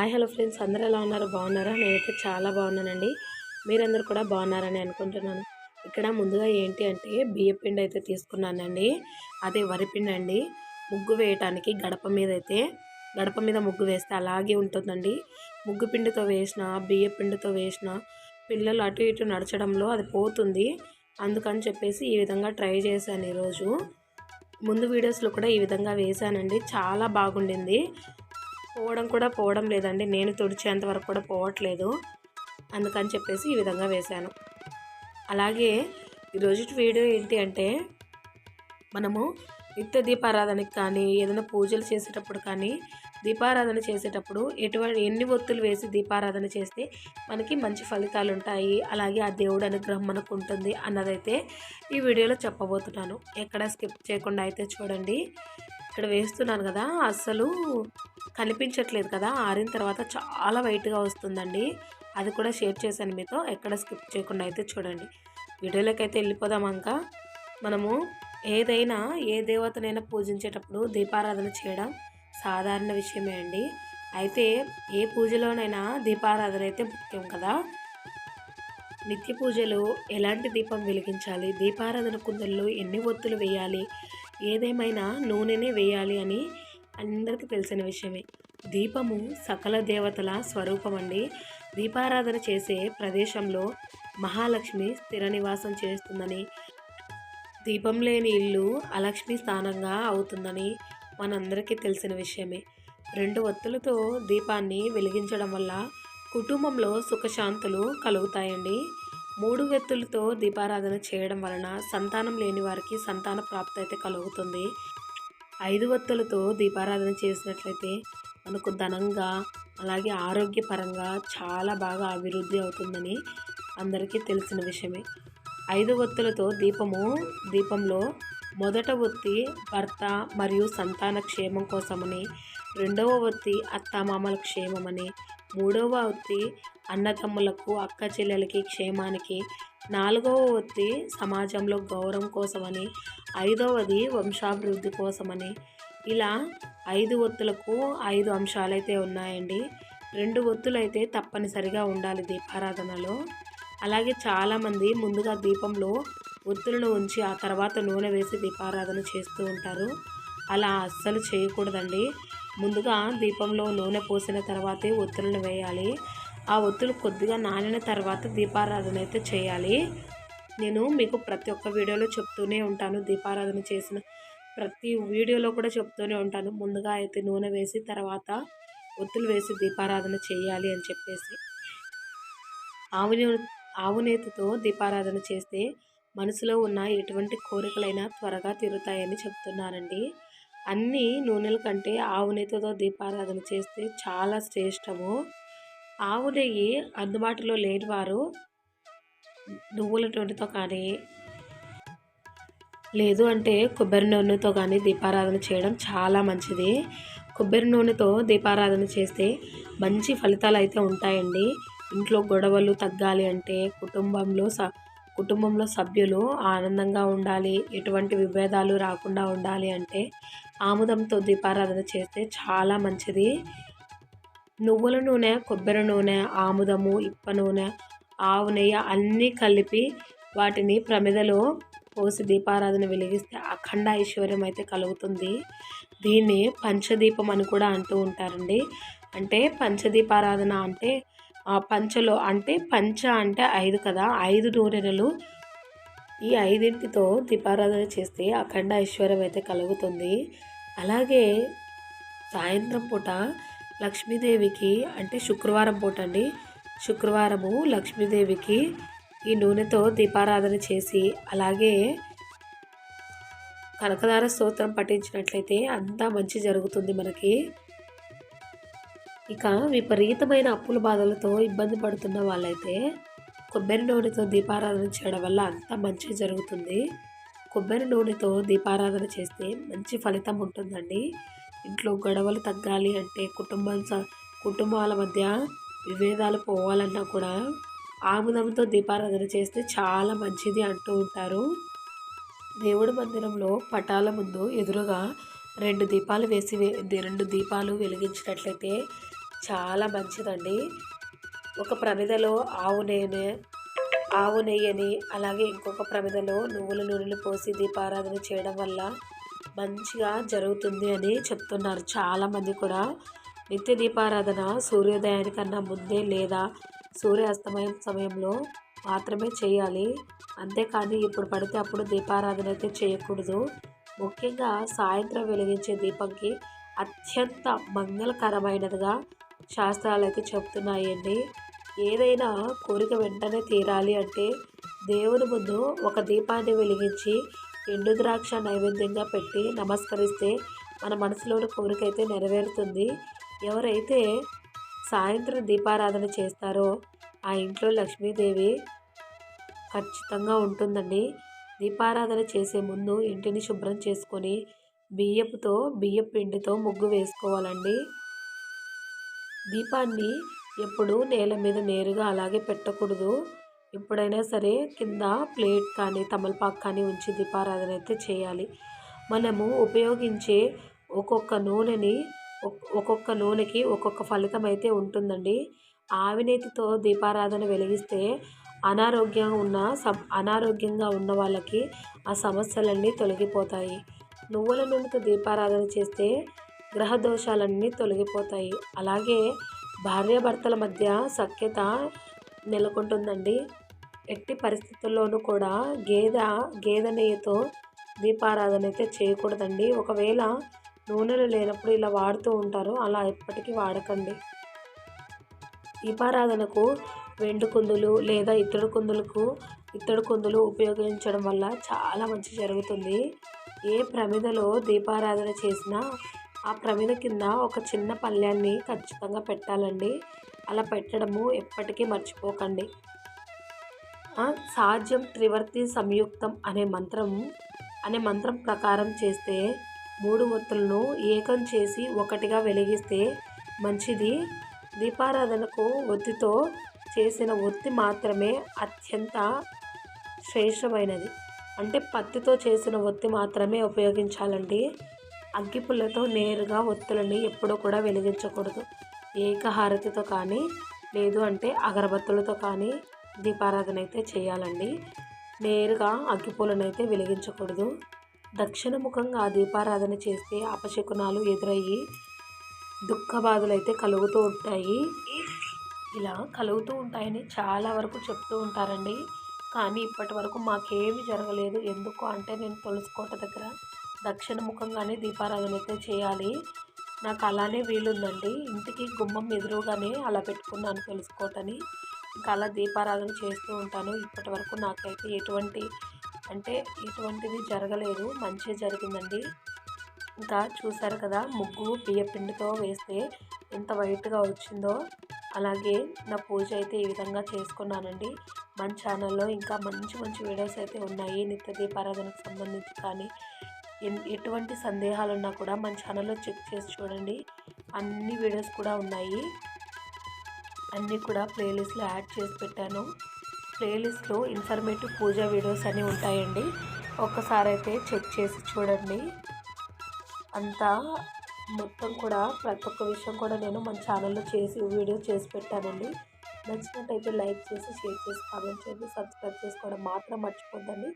Hi hello friends అందరూ ఎలా ఉన్నారు? బాగున్నారా? నేనైతే చాలా బాగున్నానండి. మీరందరూ కూడా బాగున్నారని అనుకుంటున్నాను. ఇక్కడ ముందుగా ఏంటి అంటే బియ్య పిండి అయితే తీసుకున్నానండి. అదే వరిపిండి అండి. ముగ్గు వేయటానికి గడప మీద అయితే గడప మీద ముగ్గు వేస్తే అలాగే ఉంటుందండి. ముగ్గు పిండితో వేసిన బియ్య పిండితో వేసిన పిల్లలు అటు ఇటు నడచడంలో అది పోతుంది. అందుకని చెప్పేసి ఈ విధంగా ట్రై చేశాను ఈరోజు. ముందు వీడియోస్లో కూడా ఈ విధంగా వేశానండి. చాలా బాగుండింది. పోవడం కూడా పోవడం లేదండి. నేను తుడిచేంత వరకు కూడా పోవట్లేదు. అందుకని చెప్పేసి ఈ విధంగా వేశాను. అలాగే ఈరోజు వీడియో ఏంటి అంటే మనము నిత్య దీపారాధనకి కానీ ఏదైనా పూజలు చేసేటప్పుడు కానీ దీపారాధన చేసేటప్పుడు ఎటువంటి ఎన్ని ఒత్తులు వేసి దీపారాధన చేస్తే మనకి మంచి ఫలితాలు ఉంటాయి. అలాగే ఆ దేవుడు అనుగ్రహం మనకు ఉంటుంది అన్నదైతే ఈ వీడియోలో చెప్పబోతున్నాను. ఎక్కడ స్కిప్ చేయకుండా అయితే చూడండి. ఇక్కడ వేస్తున్నాను కదా అస్సలు కనిపించట్లేదు కదా. ఆరిన తర్వాత చాలా వైట్గా వస్తుందండి. అది కూడా షేర్ చేశాను మీతో. ఎక్కడ స్కిప్ చేయకుండా అయితే చూడండి. వీడియోలోకి అయితే వెళ్ళిపోదాం ఇంకా మనము ఏదైనా ఏ దేవతనైనా పూజించేటప్పుడు దీపారాధన చేయడం సాధారణ విషయమే అండి. అయితే ఏ పూజలోనైనా దీపారాధన అయితే ముఖ్యం కదా. నిత్య పూజలో ఎలాంటి దీపం వెలిగించాలి? దీపారాధన కుందల్లో ఎన్ని ఒత్తులు వేయాలి? ఏదేమైనా నూనెనే వేయాలి అని అందరికీ తెలిసిన విషయమే. దీపము సకల దేవతల స్వరూపం అండి దీపారాధన చేసే ప్రదేశంలో మహాలక్ష్మి స్థిర నివాసం చేస్తుందని దీపం లేని ఇల్లు అలక్ష్మి స్థానంగా అవుతుందని మనందరికీ తెలిసిన విషయమే. రెండు ఒత్తులతో దీపాన్ని వెలిగించడం వల్ల కుటుంబంలో సుఖశాంతులు కలుగుతాయండి. మూడు వ్యక్తులతో దీపారాధన చేయడం వలన సంతానం లేని వారికి సంతాన ప్రాప్తి అయితే కలుగుతుంది. ఐదు వత్తులతో దీపారాధన చేసినట్లయితే మనకు ధనంగా అలాగే ఆరోగ్యపరంగా చాలా బాగా అభివృద్ధి అవుతుందని అందరికీ తెలిసిన విషయమే. ఐదు ఒత్తులతో దీపము దీపంలో మొదట ఒత్తి భర్త మరియు సంతాన క్షేమం కోసమని రెండవ ఒత్తి అత్తామామల క్షేమమని మూడవ ఒత్తి అన్నదమ్ములకు అక్క చెల్లెలకి క్షేమానికి నాలుగవ ఒత్తి సమాజంలో గౌరవం కోసమని ఐదవది వంశాభివృద్ధి కోసమని. ఇలా ఐదు ఒత్తులకు ఐదు అంశాలైతే ఉన్నాయండి. రెండు ఒత్తులైతే తప్పనిసరిగా ఉండాలి దీపారాధనలో. అలాగే చాలామంది ముందుగా దీపంలో ఒత్తులను ఉంచి ఆ తర్వాత నూనె వేసి దీపారాధన చేస్తూ ఉంటారు. అలా అస్సలు చేయకూడదండి. ముందుగా దీపంలో నూనె పోసిన తర్వాతే ఒత్తులను వేయాలి. ఆ ఒత్తులు కొద్దిగా నానిన తర్వాత దీపారాధన అయితే చేయాలి. నేను మీకు ప్రతి ఒక్క వీడియోలో చెప్తూనే ఉంటాను. దీపారాధన చేసిన ప్రతి వీడియోలో కూడా చెప్తూనే ఉంటాను. ముందుగా అయితే నూనె వేసి తర్వాత ఒత్తులు వేసి దీపారాధన చేయాలి అని చెప్పేసి. ఆవుని ఆవునేతితో దీపారాధన చేస్తే మనసులో ఉన్న ఎటువంటి కోరికలైనా త్వరగా తీరుతాయని చెప్తున్నానండి. అన్ని నూనెల కంటే ఆవు నెయ్యితో దీపారాధన చేస్తే చాలా శ్రేష్టము. ఆవు నెయ్యి అందుబాటులో లేని వారు నువ్వుల నూనెతో కానీ లేదు అంటే కొబ్బరి నూనెతో కానీ దీపారాధన చేయడం చాలా మంచిది. కొబ్బరి నూనెతో దీపారాధన చేస్తే మంచి ఫలితాలు అయితే ఉంటాయండి. ఇంట్లో గొడవలు తగ్గాలి అంటే కుటుంబంలో స కుటుంబంలో సభ్యులు ఆనందంగా ఉండాలి ఎటువంటి విభేదాలు రాకుండా ఉండాలి అంటే ఆముదంతో దీపారాధన చేస్తే చాలా మంచిది. నువ్వుల నూనె కొబ్బరి నూనె ఆముదము ఇప్ప నూనె ఆవు నెయ్యి అన్నీ కలిపి వాటిని ప్రమిదలో పోసి దీపారాధన వెలిగిస్తే అఖండ ఐశ్వర్యం అయితే కలుగుతుంది. దీన్ని పంచదీపం అని కూడా అంటూ ఉంటారండి. అంటే పంచదీపారాధన అంటే ఆ పంచలో అంటే పంచ అంటే ఐదు కదా ఐదు నూనెలు ఈ ఐదింటితో దీపారాధన చేస్తే అఖండ ఐశ్వర్యం అయితే కలుగుతుంది. అలాగే సాయంత్రం పూట లక్ష్మీదేవికి అంటే శుక్రవారం పూట అండి శుక్రవారము లక్ష్మీదేవికి ఈ నూనెతో దీపారాధన చేసి అలాగే కనకదార స్తోత్రం పఠించినట్లయితే అంతా మంచి జరుగుతుంది మనకి. ఇక విపరీతమైన అప్పుల బాధలతో ఇబ్బంది పడుతున్న వాళ్ళైతే కొబ్బరి నూనెతో దీపారాధన చేయడం వల్ల అంత మంచి జరుగుతుంది. కొబ్బరి నూనెతో దీపారాధన చేస్తే మంచి ఫలితం ఉంటుందండి. ఇంట్లో గొడవలు తగ్గాలి అంటే కుటుంబం కుటుంబాల మధ్య విభేదాలు పోవాలన్నా కూడా ఆముదంతో దీపారాధన చేస్తే చాలా మంచిది అంటూ ఉంటారు. దేవుడి మందిరంలో పటాల ముందు ఎదురుగా రెండు దీపాలు వేసి రెండు దీపాలు వెలిగించినట్లయితే చాలా మంచిదండి. ఒక ప్రమిదలో ఆవు నెయ్యి ఆవు నెయ్యని అలాగే ఇంకొక ప్రమిదలో నువ్వుల నూనెలు పోసి దీపారాధన చేయడం వల్ల మంచిగా జరుగుతుంది అని చెప్తున్నారు చాలామంది కూడా. నిత్య దీపారాధన సూర్యోదయానికన్నా ముందే లేదా సూర్యాస్తమయం సమయంలో మాత్రమే చేయాలి. అంతేకాని ఇప్పుడు పడితే అప్పుడు దీపారాధన అయితే చేయకూడదు. ముఖ్యంగా సాయంత్రం వెలిగించే దీపంకి అత్యంత మంగళకరమైనదిగా శాస్త్రాలు అయితే చెప్తున్నాయండి. ఏదైనా కోరిక వెంటనే తీరాలి అంటే దేవుని ముందు ఒక దీపాన్ని వెలిగించి ఎండు ద్రాక్ష నైవేద్యంగా పెట్టి నమస్కరిస్తే మన మనసులోని కోరిక అయితే నెరవేరుతుంది. ఎవరైతే సాయంత్రం దీపారాధన చేస్తారో ఆ ఇంట్లో లక్ష్మీదేవి ఖచ్చితంగా ఉంటుందండి. దీపారాధన చేసే ముందు ఇంటిని శుభ్రం చేసుకొని బియ్యపుతో బియ్యపు పిండితో ముగ్గు వేసుకోవాలండి. దీపాన్ని ఎప్పుడు నేల మీద నేరుగా అలాగే పెట్టకూడదు. ఎప్పుడైనా సరే కింద ప్లేట్ కానీ తమలపాకు కానీ ఉంచి దీపారాధన అయితే చేయాలి. మనము ఉపయోగించే ఒక్కొక్క నూనెని ఒక్కొక్క నూనెకి ఒక్కొక్క ఫలితం అయితే ఉంటుందండి. ఆవినేతితో దీపారాధన వెలిగిస్తే అనారోగ్యంగా ఉన్న స అనారోగ్యంగా ఉన్న వాళ్ళకి ఆ సమస్యలన్నీ తొలగిపోతాయి. నువ్వుల నూనెతో దీపారాధన చేస్తే గ్రహ దోషాలన్నీ తొలగిపోతాయి. అలాగే భార్యాభర్తల మధ్య సఖ్యత నెలకొంటుందండి. ఎట్టి పరిస్థితుల్లోనూ కూడా గేదె గేదె నెయ్యితో దీపారాధన అయితే చేయకూడదండి. ఒకవేళ నూనెలు లేనప్పుడు ఇలా వాడుతూ ఉంటారు అలా ఎప్పటికీ వాడకండి. దీపారాధనకు వెండు కుందులు లేదా ఇత్తడి కుందులకు ఇత్తడి కుందులు ఉపయోగించడం వల్ల చాలా మంచి జరుగుతుంది. ఏ ప్రమిదలో దీపారాధన చేసినా ఆ ప్రమిద కింద ఒక చిన్న పళ్ళ్యాన్ని ఖచ్చితంగా పెట్టాలండి. అలా పెట్టడము ఎప్పటికీ మర్చిపోకండి. సాధ్యం త్రివర్తి సంయుక్తం అనే మంత్రం అనే మంత్రం ప్రకారం చేస్తే మూడు ఒత్తులను ఏకం చేసి ఒకటిగా వెలిగిస్తే మంచిది. దీపారాధనకు ఒత్తితో చేసిన ఒత్తి మాత్రమే అత్యంత శ్రేష్టమైనది. అంటే పత్తితో చేసిన ఒత్తి మాత్రమే ఉపయోగించాలండి. అగ్గిపుల్లతో నేరుగా ఒత్తులని ఎప్పుడూ కూడా వెలిగించకూడదు. ఏకహారతితో కానీ లేదు అంటే అగరబత్తులతో కానీ దీపారాధన అయితే చేయాలండి. నేరుగా అగ్గిపూలను అయితే వెలిగించకూడదు దక్షిణముఖంగా దీపారాధన చేస్తే అపశకునాలు ఎదురయ్యి దుఃఖ బాధలు అయితే కలుగుతూ ఉంటాయి. ఇలా కలుగుతూ ఉంటాయని చాలా వరకు చెప్తూ ఉంటారండి. కానీ ఇప్పటి వరకు మాకేమీ జరగలేదు. ఎందుకు అంటే నేను తులసికోట దగ్గర దక్షిణ ముఖంగానే దీపారాధన అయితే చేయాలి. నాకు అలానే వీలుందండి. ఇంటికి గుమ్మం ఎదురుగానే అలా పెట్టుకున్నాను తెలుసుకోవటని. ఇంకా అలా దీపారాధన చేస్తూ ఉంటాను. ఇప్పటి వరకు నాకైతే ఎటువంటి అంటే ఎటువంటిది జరగలేదు. మంచి జరిగిందండి. ఇంకా చూసారు కదా ముగ్గు బియ్యపిండితో వేస్తే ఎంత వైట్గా వచ్చిందో. అలాగే నా పూజ అయితే ఈ విధంగా చేసుకున్నానండి. మన ఛానల్లో ఇంకా మంచి మంచి వీడియోస్ అయితే ఉన్నాయి. నిత్య దీపారాధనకు సంబంధించి కానీ ఎటువంటి సందేహాలు ఉన్నా కూడా మన ఛానల్లో చెక్ చేసి చూడండి. అన్ని వీడియోస్ కూడా ఉన్నాయి. అన్నీ కూడా ప్లేలిస్ట్లో యాడ్ చేసి పెట్టాను. ప్లేలిస్ట్లో ఇన్ఫర్మేటివ్ పూజా వీడియోస్ అన్నీ ఉంటాయండి. ఒక్కసారి అయితే చెక్ చేసి చూడండి. అంతా మొత్తం కూడా ప్రతి ఒక్క విషయం కూడా నేను మన ఛానల్లో చేసి వీడియో చేసి పెట్టానండి. నచ్చినట్టయితే లైక్ చేసి షేర్ చేసి కామెంట్ చేసి సబ్స్క్రైబ్ చేసుకోవడం మాత్రం మర్చిపోద్దండి.